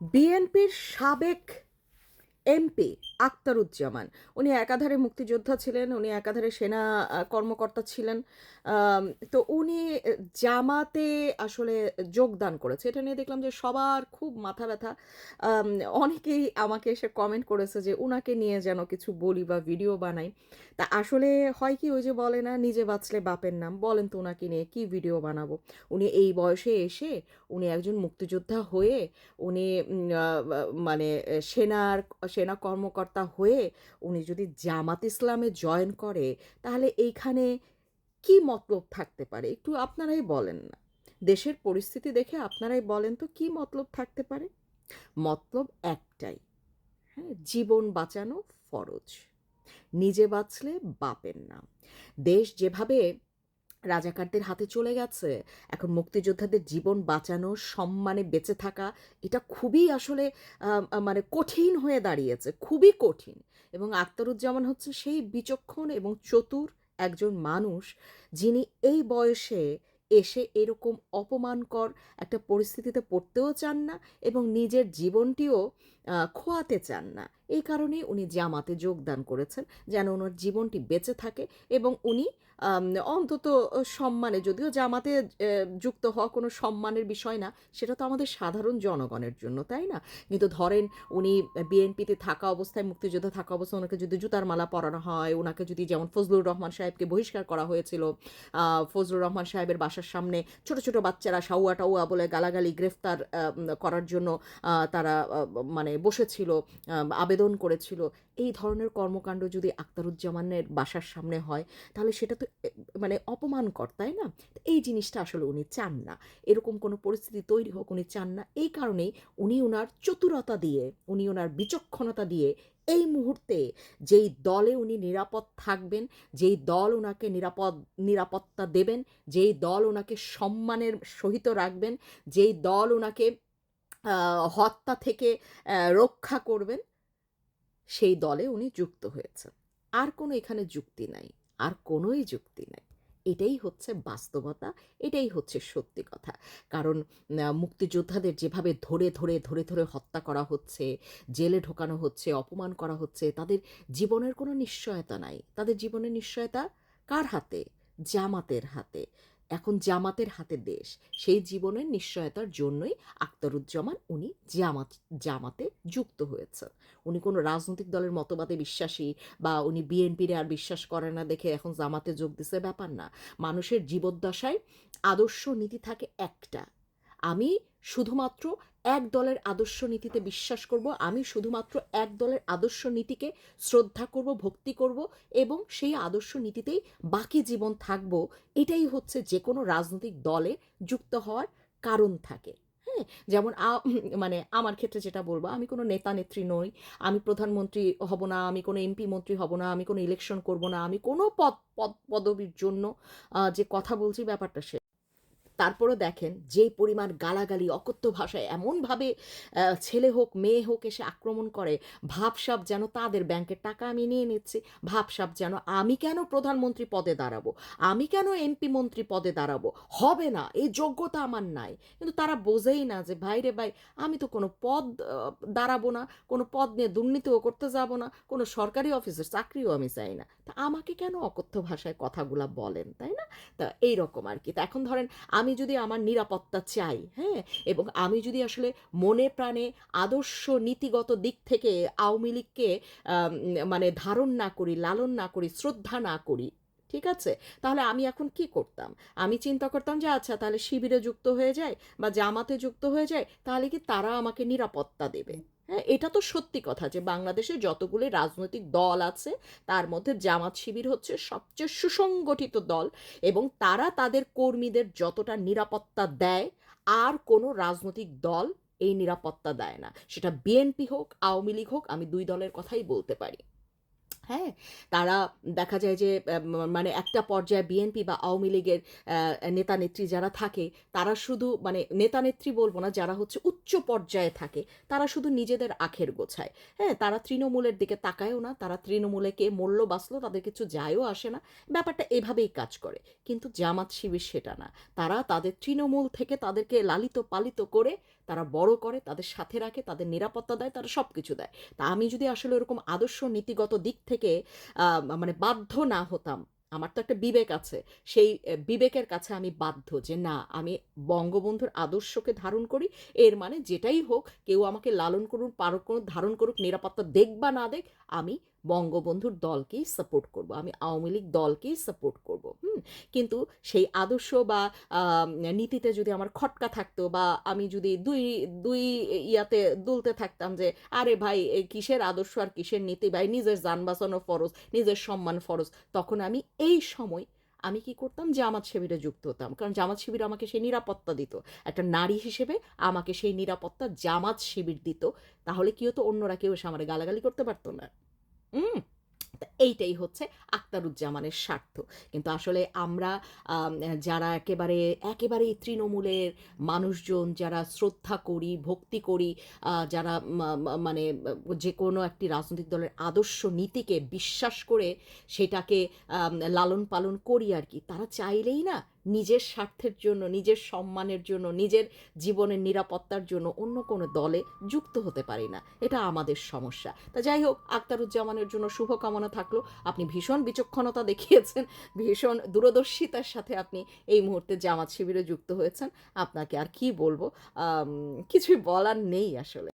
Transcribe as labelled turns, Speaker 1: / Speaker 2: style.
Speaker 1: বিএনপির সাবেক এমপি আক্তারুজ্জামান উনি একাধারে মুক্তিযোদ্ধা ছিলেন, উনি একাধারে সেনা কর্মকর্তা ছিলেন। তো উনি জামাতে আসলে যোগদান করেছে। এটা নিয়ে দেখলাম যে সবার খুব মাথা ব্যথা। অনেকেই আমাকে এসে কমেন্ট করেছে যে উনাকে নিয়ে যেন কিছু বলি বা ভিডিও বানাই। তা আসলে হয় কি, ওই যে বলে না, নিজে বাঁচলে বাপের নাম। বলেন তো ওনাকে নিয়ে কি ভিডিও বানাবো? উনি এই বয়সে এসে, উনি একজন মুক্তিযোদ্ধা হয়ে, উনি মানে সেনার, সেনা কর্মকর্তা হয়ে উনি যদি জামাত ইসলামে জয়েন করে, তাহলে এইখানে কি মতলব থাকতে পারে? একটু আপনারাই বলেন না। দেশের পরিস্থিতি দেখে আপনারাই বলেন তো কি মতলব থাকতে পারে? মতলব একটাই হ্যাঁ জীবন বাঁচানো ফরজ। নিজে বাঁচলে বাপের নাম। দেশ যেভাবে রাজাকারদের হাতে চলে গেছে। এখন মুক্তিযোদ্ধাদের জীবন বাঁচানো, সম্মানে বেঁচে থাকা, এটা খুবই আসলে মানে কঠিন হয়ে দাঁড়িয়েছে, খুবই কঠিন। এবং আক্তারুজ্জামান হচ্ছে সেই বিচক্ষণ এবং চতুর একজন মানুষ যিনি এই বয়সে এসে এরকম অপমানকর একটা পরিস্থিতিতে পড়তেও চান না এবং নিজের জীবনটিও খোয়াতে চান না। এই কারণে উনি জামাতে যোগদান করেছেন যেন ওনার জীবনটি বেঁচে থাকে এবং উনি অন্তত সম্মানে যদিও জামাতে যুক্ত হওয়া কোনো সম্মানের বিষয় না সেটা তো আমাদের সাধারণ জনগণের জন্য তাই না? কিন্তু ধরেন উনি বিএনপিতে থাকা অবস্থায় মুক্তিযোদ্ধা থাকা অবস্থায় ওনাকে যদি জুতার মালা পরানো হয় ওনাকে যদি যেমন ফজলুর রহমান সাহেবকে বহিষ্কার করা হয়েছিল ফজলুর রহমান সাহেবের বাসার সামনে ছোট ছোট বাচ্চারা সাউয়া টাউয়া বলে গালাগালি গ্রেফতার করার জন্য তারা মানে বসেছিল আহ, আবেদন করেছিল। এই ধরনের কর্মকাণ্ড যদি আক্তারুজ্জামানের বাসার সামনে হয়, তাহলে সেটা তো মানে অপমানকর, তাই না? এই জিনিসটা আসলে উনি চান না। এরকম কোনো পরিস্থিতি তৈরি হোক উনি চান না। এই কারণেই উনি ওনার চতুরতা দিয়ে, উনি ওনার বিচক্ষণতা দিয়ে এই মুহূর্তে যেই দলে উনি নিরাপদ থাকবেন, যেই দল ওনাকে নিরাপদ, নিরাপত্তা দেবেন, যেই দল ওনাকে সম্মানের সহিত রাখবেন, যেই দল ওনাকে হত্যা থেকে রক্ষা করবেন সেই দলে উনি যুক্ত হয়েছেন। আর কোনো এখানে যুক্তি নাই, আর কোনোই যুক্তি নাই। এটাই হচ্ছে বাস্তবতা, এটাই হচ্ছে সত্যি কথা। কারণ মুক্তিযোদ্ধাদের যেভাবে ধরে ধরে ধরে ধরে হত্যা করা হচ্ছে, জেলে ঢোকানো হচ্ছে, অপমান করা হচ্ছে, তাদের জীবনের কোনো নিশ্চয়তা নাই। তাদের জীবনের নিশ্চয়তা কার হাতে? জামাতের হাতে। এখন জামাতের হাতে দেশ। সেই জীবনের নিশ্চয়তার জন্যই আক্তারুজ্জামান উনি জামাত, জামাতে যুক্ত হয়েছেন। উনি কোনো রাজনৈতিক দলের মতবাদে বিশ্বাসী বা উনি বিএনপির আর বিশ্বাস করে না দেখে এখন জামাতে যোগ দিছে ব্যাপার না। মানুষের জীবদ্দশায় আদর্শ নীতি থাকে একটা। আমি শুধুমাত্র এক দলের আদর্শ নীতিতে বিশ্বাস করব। আমি শুধুমাত্র এক দলের আদর্শ নীতিকে শ্রদ্ধা করব, ভক্তি করব এবং সেই আদর্শ নীতিতেই বাকি জীবন থাকব। এটাই হচ্ছে যে কোনো রাজনৈতিক দলে যুক্ত হওয়ার কারণ থাকে। হ্যাঁ যেমন মানে আমার ক্ষেত্রে যেটা বলব, আমি কোনো নেতা নেত্রী নই, আমি প্রধানমন্ত্রী হব না, আমি কোনো এমপি মন্ত্রী হব না, আমি কোনো ইলেকশন করব না, আমি কোনো পদ পদ, পদবীর জন্য যে কথা বলছি ব্যাপারটা সে তারপরও দেখেন যেই পরিমাণ গালাগালি অকথ্য ভাষায় এমনভাবে ছেলে হোক, মেয়ে হোক এসে আক্রমণ করে, ভাবসাব যেন তাদের ব্যাংকের টাকা আমি নিয়ে নিচ্ছি, ভাবসাব যেন আমি কেন প্রধানমন্ত্রী পদে দাঁড়াবো, আমি কেন এমপি মন্ত্রী পদে দাঁড়াবো, হবে না, এই যোগ্যতা আমার নাই। কিন্তু তারা বোঝেই না যে, ভাই রে ভাই, আমি তো কোনো পদ দাঁড়াবো না, কোনো পদ নিয়ে দুর্নীতিও করতে যাব না, কোনো সরকারি অফিসের চাকরিও আমি চাই না। তা আমাকে কেন অকথ্য ভাষায় কথাগুলা বলেন, তাই না? তা এইরকম আর কি। তা এখন ধরেন আমি যদি আমার নিরাপত্তা চাই হ্যাঁ? এবং আমি যদি আসলে মনে প্রাণে আদর্শ নীতিগত দিক থেকে আওয়ামী লীগকে মানে ধারণ না করি, লালন না করি, শ্রদ্ধা না করি, ঠিক আছে? তাহলে আমি এখন কি করতাম? আমি চিন্তা করতাম যে আচ্ছা তাহলে শিবিরে যুক্ত হয়ে যায় বা জামাতে যুক্ত হয়ে যায়, তাহলে কি তারা আমাকে নিরাপত্তা দেবে? হ্যাঁ এটা তো সত্যি কথা যে বাংলাদেশে যতগুলি রাজনৈতিক দল আছে, তার মধ্যে জামাত শিবির হচ্ছে সবচেয়ে সুসংগঠিত দল এবং তারা তাদের কর্মীদের যতটা নিরাপত্তা দেয়, আর কোনো রাজনৈতিক দল এই নিরাপত্তা দেয় না। সেটা বিএনপি হোক, আওয়ামী লীগ হোক, আমি দুই দলের কথাই বলতে পারি। হ্যাঁ তারা দেখা যায় যে মানে একটা পর্যায়ে বিএনপি বা আওয়ামী লীগের নেতা নেত্রী যারা থাকে, তারা শুধু মানে নেতা নেত্রী বলব না, যারা হচ্ছে উচ্চ পর্যায়ে থাকে, তারা শুধু নিজেদের আখের গোছায়। হ্যাঁ তারা তৃণমূলের দিকে তাকায়ও না, তারা তৃণমূলে কে মরল, বাঁচলো, তাদের কিছু যায়ও আসে না। ব্যাপারটা এভাবেই কাজ করে। কিন্তু জামাত শিবির সেটা না। তারা তাদের তৃণমূল থেকে তাদেরকে লালিত পালিত করে, তারা বড় করে, তাদের সাথে রাখে, তাদের নিরাপত্তা দেয়, তারা সব কিছু দেয়। তা আমি যদি আসলে ওরকম আদর্শ, নীতিগত দিক থেকে আহ, মানে বাধ্য না হতাম। আমার তো একটা বিবেক আছে। সেই বিবেকের কাছে আমি বাধ্য যে না আমি বঙ্গবন্ধুর আদর্শকে ধারণ করি। এর মানে যেটাই হোক কেউ আমাকে লালন করুন পারক করুন ধারণ করুক নিরাপত্তা দেখ বা না দেখ আমি বঙ্গবন্ধুর দলকেই সাপোর্ট করব। আমি আওয়ামী লীগ দলকেই সাপোর্ট করব। হুম? কিন্তু সেই আদর্শ বা নীতিতে যদি আমার খটকা থাকতো বা আমি যদি দুই দুই ইয়াতে দুলতে থাকতাম যে, আরে ভাই কিসের আদর্শ আর কিসের নীতি? ভাই, নিজের যান বাঁচানো ফরজ, নিজের সম্মান ফরজ। তখন আমি এই সময় আমি কি করতাম? জামাত শিবিরে যুক্ত হতাম। কারণ জামাত শিবির আমাকে সেই নিরাপত্তা দিত। একটা নারী হিসেবে আমাকে সেই নিরাপত্তা জামাত শিবির দিত। তাহলে কি হতো? অন্যরা কেউ এসে আমার গালাগালি করতে পারতো না। হুম। এইটাই হচ্ছে আক্তারুজ্জামানের স্বার্থ। কিন্তু আসলে আমরা যারা একেবারে একেবারে তৃণমূলের মানুষজন, যারা শ্রদ্ধা করি, ভক্তি করি যারা মানে যে কোনো একটি রাজনৈতিক দলের আদর্শ নীতিকে বিশ্বাস করে সেটাকে লালন পালন করি আর কি, তারা চাইলেই না নিজের স্বার্থের জন্য, নিজের সম্মানের জন্য, নিজের জীবনের নিরাপত্তার জন্য অন্য কোনো দলে যুক্ত হতে পারি না। এটা আমাদের সমস্যা। তা যাই হোক আক্তারুজ্জামানের জন্য শুভকামনা থাকল। আপনি ভীষণ বিচক্ষণতা দেখিয়েছেন, ভীষণ দূরদর্শিতার সাথে আপনি এই মুহূর্তে জামাত শিবিরে যুক্ত হয়েছেন। আপনাকে আর কি বলব? কিছুই বলার নেই আসলে।